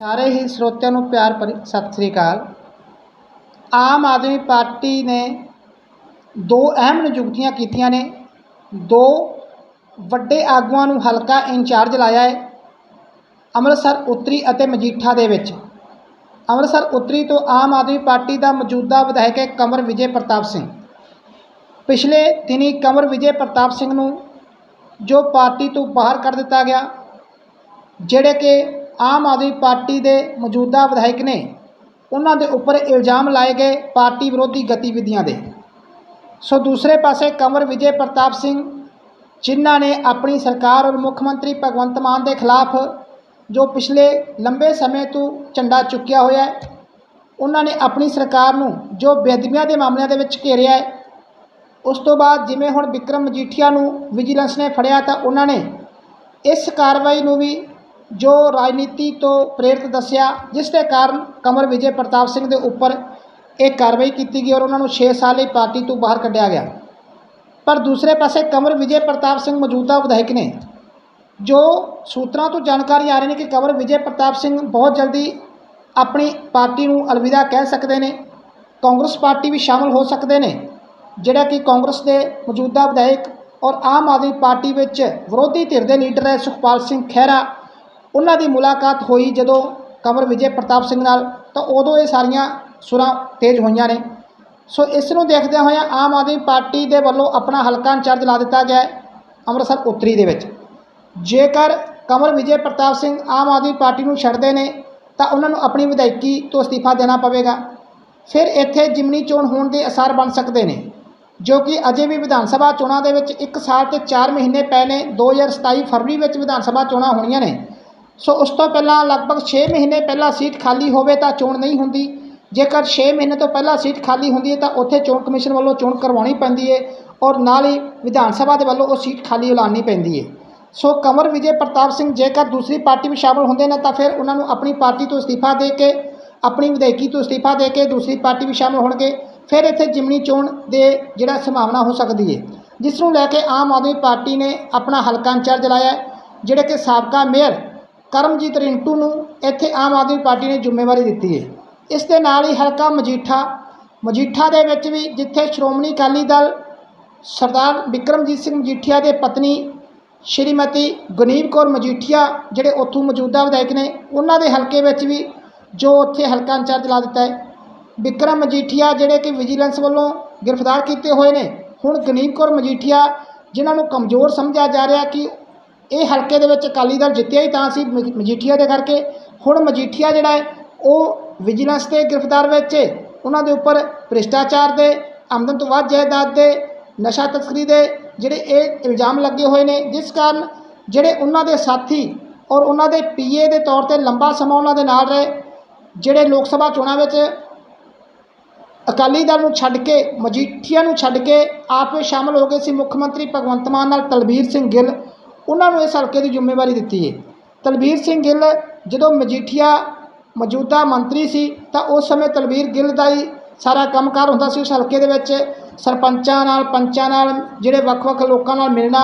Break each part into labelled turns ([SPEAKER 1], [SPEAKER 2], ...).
[SPEAKER 1] ਸਾਰੇ ਹੀ ਸਰੋਤਿਆਂ ਨੂੰ ਪਿਆਰ ਭਰੀ ਸਤਿ ਸ੍ਰੀ ਅਕਾਲ। ਆਮ ਆਦਮੀ ਪਾਰਟੀ ਨੇ ਦੋ ਅਹਿਮ ਨਿਯੁਕਤੀਆਂ ਕੀਤੀਆਂ ਨੇ। ਦੋ ਵੱਡੇ ਆਗੂਆਂ ਨੂੰ ਹਲਕਾ ਇੰਚਾਰਜ ਲਾਇਆ ਹੈ ਅੰਮ੍ਰਿਤਸਰ ਉੱਤਰੀ ਅਤੇ ਮਜੀਠਾ ਦੇ ਵਿੱਚ। ਅੰਮ੍ਰਿਤਸਰ ਉੱਤਰੀ ਤੋਂ ਆਮ ਆਦਮੀ ਪਾਰਟੀ ਦਾ ਮੌਜੂਦਾ ਵਿਧਾਇਕ ਹੈ ਕੰਵਰ ਵਿਜੇ ਪ੍ਰਤਾਪ ਸਿੰਘ। ਪਿਛਲੇ ਦਿਨੀ ਕੰਵਰ ਵਿਜੇ ਪ੍ਰਤਾਪ ਸਿੰਘ ਨੂੰ ਜੋ ਪਾਰਟੀ ਤੋਂ ਬਾਹਰ ਕਰ ਦਿੱਤਾ ਗਿਆ, ਜਿਹੜੇ ਕਿ ਆਮ ਆਦਮੀ ਪਾਰਟੀ ਦੇ ਮੌਜੂਦਾ ਵਿਧਾਇਕ ਨੇ ਉਹਨਾਂ ਦੇ ਉੱਪਰ ਇਲਜ਼ਾਮ ਲਾਏ ਗਏ ਪਾਰਟੀ ਵਿਰੋਧੀ ਗਤੀਵਿਧੀਆਂ ਦੇ। ਸੋ ਦੂਸਰੇ ਪਾਸੇ ਕੰਵਰ ਵਿਜੇ ਪ੍ਰਤਾਪ ਸਿੰਘ, ਜਿਨ੍ਹਾਂ ਨੇ ਆਪਣੀ ਸਰਕਾਰ ਔਰ ਮੁੱਖ ਮੰਤਰੀ ਭਗਵੰਤ ਮਾਨ ਦੇ ਖਿਲਾਫ ਜੋ ਪਿਛਲੇ ਲੰਬੇ ਸਮੇਂ ਤੋਂ ਝੰਡਾ ਚੁੱਕਿਆ ਹੋਇਆ ਹੈ, ਉਹਨਾਂ ਨੇ ਆਪਣੀ ਸਰਕਾਰ ਨੂੰ ਜੋ ਬੇਅਦਬੀਆਂ ਦੇ ਮਾਮਲਿਆਂ ਦੇ ਵਿੱਚ ਘੇਰਿਆ ਹੈ, ਉਸ ਤੋਂ ਬਾਅਦ ਜਿਵੇਂ ਹੁਣ ਵਿਕਰਮ ਮਜੀਠੀਆ ਨੂੰ ਵਿਜੀਲੈਂਸ ਨੇ ਫੜਿਆ ਤਾਂ ਉਹਨਾਂ ਨੇ ਇਸ ਕਾਰਵਾਈ ਨੂੰ ਵੀ ਜੋ ਰਾਜਨੀਤੀ ਤੋਂ ਪ੍ਰੇਰਿਤ ਦੱਸਿਆ, ਜਿਸ ਦੇ ਕਾਰਨ ਕਮਰ ਵਿਜੇ ਪ੍ਰਤਾਪ ਸਿੰਘ ਦੇ ਉੱਪਰ ਇਹ ਕਾਰਵਾਈ ਕੀਤੀ ਗਈ ਔਰ ਉਹਨਾਂ ਨੂੰ 6 ਸਾਲ ਲਈ ਪਾਰਟੀ ਤੋਂ ਬਾਹਰ ਕੱਢਿਆ ਗਿਆ। ਪਰ ਦੂਸਰੇ ਪਾਸੇ ਕਮਰ ਵਿਜੇ ਪ੍ਰਤਾਪ ਸਿੰਘ ਮੌਜੂਦਾ ਵਿਧਾਇਕ ਨੇ, ਜੋ ਸੂਤਰਾਂ ਤੋਂ ਜਾਣਕਾਰੀ ਆ ਰਹੀ ਨੇ ਕਿ ਕਮਰ ਵਿਜੇ ਪ੍ਰਤਾਪ ਸਿੰਘ ਬਹੁਤ ਜਲਦੀ ਆਪਣੀ ਪਾਰਟੀ ਨੂੰ ਅਲਵਿਦਾ ਕਹਿ ਸਕਦੇ ਨੇ, ਕਾਂਗਰਸ ਪਾਰਟੀ ਵੀ ਸ਼ਾਮਲ ਹੋ ਸਕਦੇ ਨੇ, ਜਿਹੜਾ ਕਿ ਕਾਂਗਰਸ ਦੇ ਮੌਜੂਦਾ ਵਿਧਾਇਕ ਔਰ ਆਮ ਆਦਮੀ ਪਾਰਟੀ ਵਿੱਚ ਵਿਰੋਧੀ ਧਿਰ ਦੇ ਲੀਡਰ ਹੈ ਸੁਖਪਾਲ ਸਿੰਘ ਖਹਿਰਾ ਉਹਨਾਂ ਦੀ ਮੁਲਾਕਾਤ ਹੋਈ ਜਦੋਂ ਕੰਵਰ ਵਿਜੇ ਪ੍ਰਤਾਪ ਸਿੰਘ ਨਾਲ, ਤਾਂ ਉਦੋਂ ਇਹ ਸਾਰੀਆਂ ਸੁਰਾਂ ਤੇਜ਼ ਹੋਈਆਂ ਨੇ। ਸੋ ਇਸ ਨੂੰ ਦੇਖਦਿਆਂ ਹੋਇਆਂ ਆਮ ਆਦਮੀ ਪਾਰਟੀ ਦੇ ਵੱਲੋਂ ਆਪਣਾ ਹਲਕਾ ਇੰਚਾਰਜ ਲਾ ਦਿੱਤਾ ਗਿਆ ਅੰਮ੍ਰਿਤਸਰ ਉੱਤਰੀ ਦੇ ਵਿੱਚ। ਜੇਕਰ ਕੰਵਰ ਵਿਜੇ ਪ੍ਰਤਾਪ ਸਿੰਘ ਆਮ ਆਦਮੀ ਪਾਰਟੀ ਨੂੰ ਛੱਡਦੇ ਨੇ, ਤਾਂ ਉਹਨਾਂ ਨੂੰ ਆਪਣੀ ਵਿਧਾਇਕੀ ਤੋਂ ਅਸਤੀਫਾ ਦੇਣਾ ਪਵੇਗਾ। ਫਿਰ ਇੱਥੇ ਜਿਮਨੀ ਚੋਣ ਹੋਣ ਦੇ ਅਸਾਰ ਬਣ ਸਕਦੇ ਨੇ, ਜੋ ਕਿ ਅਜੇ ਵੀ ਵਿਧਾਨ ਸਭਾ ਚੋਣਾਂ ਦੇ ਵਿੱਚ 1 ਸਾਲ ਤੇ 4 ਮਹੀਨੇ ਪਏ ਨੇ। 2027 ਫਰਵਰੀ ਵਿੱਚ ਵਿਧਾਨ ਸਭਾ ਚੋਣਾਂ ਹੋਣੀਆਂ ਨੇ। ਸੋ ਉਸ ਤੋਂ ਪਹਿਲਾਂ ਲਗਭਗ 6 ਮਹੀਨੇ ਪਹਿਲਾਂ ਸੀਟ ਖਾਲੀ ਹੋਵੇ ਤਾਂ ਚੋਣ ਨਹੀਂ ਹੁੰਦੀ। ਜੇਕਰ 6 ਮਹੀਨੇ ਤੋਂ ਪਹਿਲਾਂ ਸੀਟ ਖਾਲੀ ਹੁੰਦੀ ਹੈ ਤਾਂ ਉੱਥੇ ਚੋਣ ਕਮਿਸ਼ਨ ਵੱਲੋਂ ਚੋਣ ਕਰਵਾਉਣੀ ਪੈਂਦੀ ਹੈ ਔਰ ਨਾਲ ਹੀ ਵਿਧਾਨ ਸਭਾ ਦੇ ਵੱਲੋਂ ਉਹ ਸੀਟ ਖਾਲੀ ਐਲਾਨਣੀ ਪੈਂਦੀ ਹੈ। ਸੋ ਕੰਵਰ ਵਿਜੇ ਪ੍ਰਤਾਪ ਸਿੰਘ, ਜੇਕਰ ਦੂਸਰੀ ਪਾਰਟੀ ਵਿੱਚ ਸ਼ਾਮਲ ਹੁੰਦੇ ਨੇ ਤਾਂ ਫਿਰ ਉਹਨਾਂ ਨੂੰ ਆਪਣੀ ਪਾਰਟੀ ਤੋਂ ਅਸਤੀਫਾ ਦੇ ਕੇ, ਆਪਣੀ ਵਿਧਾਇਕੀ ਤੋਂ ਅਸਤੀਫਾ ਦੇ ਕੇ ਦੂਸਰੀ ਪਾਰਟੀ ਵਿੱਚ ਸ਼ਾਮਲ ਹੋਣਗੇ। ਫਿਰ ਇੱਥੇ ਜਿਮਨੀ ਚੋਣ ਦੇ ਜਿਹੜਾ ਸੰਭਾਵਨਾ ਹੋ ਸਕਦੀ ਹੈ। ਜਿਸ ਨੂੰ ਲੈ ਕੇ ਆਮ ਆਦਮੀ ਪਾਰਟੀ ਨੇ ਆਪਣਾ ਹਲਕਾ ਇੰਚਾਰਜ ਲਾਇਆ ਜਿਹੜੇ ਕਿ ਸਾਬਕਾ ਮੇਅਰ ਕਰਮਜੀਤ ਰਿੰਟੂ ਨੂੰ ਇੱਥੇ ਆਮ ਆਦਮੀ ਪਾਰਟੀ ਨੇ ਜ਼ਿੰਮੇਵਾਰੀ ਦਿੱਤੀ ਹੈ। ਇਸ ਦੇ ਨਾਲ ਹੀ ਹਲਕਾ ਮਜੀਠਾ ਮਜੀਠਾ ਦੇ ਵਿੱਚ ਵੀ ਜਿੱਥੇ ਸ਼੍ਰੋਮਣੀ ਅਕਾਲੀ ਦਲ ਸਰਦਾਰ ਵਿਕਰਮਜੀਤ ਸਿੰਘ ਮਜੀਠੀਆ ਦੇ ਪਤਨੀ ਸ਼੍ਰੀਮਤੀ ਗੁਨੀਬ ਕੌਰ ਮਜੀਠੀਆ, ਜਿਹੜੇ ਉੱਥੋਂ ਮੌਜੂਦਾ ਵਿਧਾਇਕ ਨੇ, ਉਹਨਾਂ ਦੇ ਹਲਕੇ ਵਿੱਚ ਵੀ ਜੋ ਉੱਥੇ ਹਲਕਾ ਇੰਚਾਰਜ ਲਾ ਦਿੱਤਾ ਹੈ। ਵਿਕਰਮ ਮਜੀਠੀਆ ਜਿਹੜੇ ਕਿ ਵਿਜੀਲੈਂਸ ਵੱਲੋਂ ਗ੍ਰਿਫਤਾਰ ਕੀਤੇ ਹੋਏ ਨੇ। ਹੁਣ ਗਨੀਬ ਕੌਰ ਮਜੀਠੀਆ, ਜਿਨ੍ਹਾਂ ਨੂੰ ਕਮਜ਼ੋਰ ਸਮਝਿਆ ਜਾ ਰਿਹਾ ਕਿ ਇਹ ਹਲਕੇ ਦੇ ਵਿੱਚ ਅਕਾਲੀ ਦਲ ਜਿੱਤਿਆ ਹੀ ਤਾਂ ਸੀ ਮ- ਮਜੀਠੀਆ ਦੇ ਕਰਕੇ। ਹੁਣ ਮਜੀਠੀਆ ਜਿਹੜਾ ਹੈ, ਉਹ ਵਿਜੀਲੈਂਸ ਦੇ ਗ੍ਰਿਫਤਾਰ ਵਿੱਚ ਉਹਨਾਂ ਦੇ ਉੱਪਰ ਭ੍ਰਿਸ਼ਟਾਚਾਰ ਦੇ, ਆਮਦਨ ਤੋਂ ਵੱਧ ਜਾਇਦਾਦ ਦੇ, ਨਸ਼ਾ ਤਸਕਰੀ ਦੇ ਜਿਹੜੇ ਇਹ ਇਲਜ਼ਾਮ ਲੱਗੇ ਹੋਏ ਨੇ, ਜਿਸ ਕਾਰਨ ਜਿਹੜੇ ਉਹਨਾਂ ਦੇ ਸਾਥੀ ਔਰ ਉਹਨਾਂ ਦੇ ਪੀਏ ਦੇ ਤੌਰ ਤੇ ਲੰਬਾ ਸਮਾਂ ਉਹਨਾਂ ਦੇ ਨਾਲ ਰਹੇ, ਜਿਹੜੇ ਲੋਕ ਸਭਾ ਚੋਣਾਂ ਵਿੱਚ ਅਕਾਲੀ ਦਲ ਨੂੰ ਛੱਡ ਕੇ, ਮਜੀਠੀਆ ਨੂੰ ਛੱਡ ਕੇ ਆਪ ਵਿੱਚ ਸ਼ਾਮਲ ਹੋ ਗਏ ਸੀ ਮੁੱਖ ਮੰਤਰੀ ਭਗਵੰਤ ਮਾਨ ਨਾਲ ਤਲਬੀਰ ਸਿੰਘ ਗਿੱਲ। ਉਹਨਾਂ ਨੂੰ ਇਸ ਹਲਕੇ ਦੀ ਜ਼ਿੰਮੇਵਾਰੀ ਦਿੱਤੀ ਹੈ। ਤਲਬੀਰ ਸਿੰਘ ਗਿੱਲ ਜਦੋਂ ਮਜੀਠੀਆ ਮੌਜੂਦਾ ਮੰਤਰੀ ਸੀ ਤਾਂ ਉਸ ਸਮੇਂ ਤਲਬੀਰ ਗਿੱਲ ਦਾ ਹੀ ਸਾਰਾ ਕੰਮਕਾਰ ਹੁੰਦਾ ਸੀ। ਉਸ ਹਲਕੇ ਦੇ ਵਿੱਚ ਸਰਪੰਚਾਂ ਨਾਲ, ਪੰਚਾਂ ਨਾਲ, ਜਿਹੜੇ ਵੱਖ-ਵੱਖ ਲੋਕਾਂ ਨਾਲ ਮਿਲਣਾ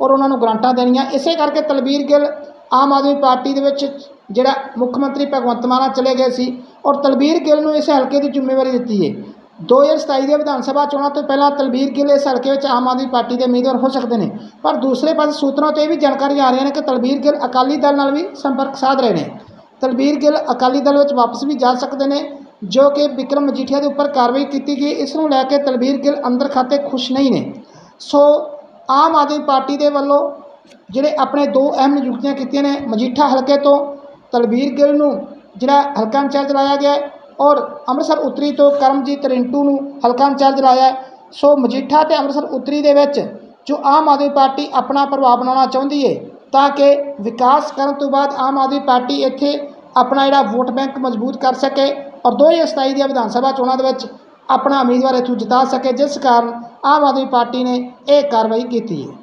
[SPEAKER 1] ਔਰ ਉਹਨਾਂ ਨੂੰ ਗ੍ਰਾਂਟਾਂ ਦੇਣੀਆਂ, ਇਸੇ ਕਰਕੇ ਤਲਬੀਰ ਗਿੱਲ ਆਮ ਆਦਮੀ ਪਾਰਟੀ ਦੇ ਵਿੱਚ ਜਿਹੜਾ ਮੁੱਖ ਮੰਤਰੀ ਭਗਵੰਤ ਮਾਨ ਚਲੇ ਗਏ ਸੀ ਔਰ ਤਲਬੀਰ ਗਿੱਲ ਨੂੰ ਇਸ ਹਲਕੇ ਦੀ ਜ਼ਿੰਮੇਵਾਰੀ ਦਿੱਤੀ ਹੈ। 2027 ਦੀਆਂ ਵਿਧਾਨ ਸਭਾ ਚੋਣਾਂ ਤੋਂ ਪਹਿਲਾਂ ਤਲਬੀਰ ਗਿੱਲ ਇਸ ਹਲਕੇ ਵਿੱਚ ਆਮ ਆਦਮੀ ਪਾਰਟੀ ਦੇ ਉਮੀਦਵਾਰ ਹੋ ਸਕਦੇ ਨੇ। ਪਰ ਦੂਸਰੇ ਪਾਸੇ ਸੂਤਰਾਂ ਤੋਂ ਇਹ ਵੀ ਜਾਣਕਾਰੀ ਆ ਰਹੀਆਂ ਨੇ ਕਿ ਤਲਬੀਰ ਗਿੱਲ ਅਕਾਲੀ ਦਲ ਨਾਲ ਵੀ ਸੰਪਰਕ ਸਾਧ ਰਹੇ ਨੇ। ਤਲਬੀਰ ਗਿੱਲ ਅਕਾਲੀ ਦਲ ਵਿੱਚ ਵਾਪਸ ਵੀ ਜਾ ਸਕਦੇ ਨੇ, ਜੋ ਕਿ ਵਿਕਰਮ ਮਜੀਠੀਆ ਦੇ ਉੱਪਰ ਕਾਰਵਾਈ ਕੀਤੀ ਗਈ, ਇਸ ਨੂੰ ਲੈ ਕੇ ਤਲਬੀਰ ਗਿੱਲ ਅੰਦਰ ਖਾਤੇ ਖੁਸ਼ ਨਹੀਂ ਨੇ। ਸੋ, ਆਮ ਆਦਮੀ ਪਾਰਟੀ ਦੇ ਵੱਲੋਂ ਜਿਹੜੇ ਆਪਣੇ ਦੋ ਅਹਿਮ ਨਿਯੁਕਤੀਆਂ ਕੀਤੀਆਂ ਨੇ, ਮਜੀਠਾ ਹਲਕੇ ਤੋਂ ਤਲਬੀਰ ਗਿੱਲ ਨੂੰ ਜਿਹੜਾ ਹਲਕਾ ਇੰਚਾਰਜ ਚਲਾਇਆ ਗਿਆ ਔਰ ਅੰਮ੍ਰਿਤਸਰ ਉੱਤਰੀ ਤੋਂ ਕਰਮਜੀਤ ਰਿੰਟੂ ਨੂੰ ਹਲਕਾ ਇੰਚਾਰਜ ਲਾਇਆ ਸੋ ਮਜੀਠਾ ਤੇ ਅੰਮ੍ਰਿਤਸਰ ਉੱਤਰੀ ਦੇ ਵਿੱਚ ਜੋ ਆਮ ਆਦਮੀ ਪਾਰਟੀ ਆਪਣਾ ਪ੍ਰਭਾਵ ਬਣਾਉਣਾ ਚਾਹੁੰਦੀ ਹੈ ਤਾਂ ਕਿ ਵਿਕਾਸ ਕਰਨ ਤੋਂ ਬਾਅਦ ਆਮ ਆਦਮੀ ਪਾਰਟੀ ਇੱਥੇ ਆਪਣਾ ਜਿਹੜਾ ਵੋਟ ਬੈਂਕ ਮਜ਼ਬੂਤ ਕਰ ਸਕੇ ਔਰ 2027 ਦੀਆਂ ਵਿਧਾਨ ਸਭਾ ਚੋਣਾਂ ਦੇ ਵਿੱਚ ਆਪਣਾ ਉਮੀਦਵਾਰ ਇੱਥੋਂ ਜਿਤਾ ਸਕੇ, ਜਿਸ ਕਾਰਨ ਆਮ ਆਦਮੀ ਪਾਰਟੀ ਨੇ ਇਹ ਕਾਰਵਾਈ ਕੀਤੀ ਹੈ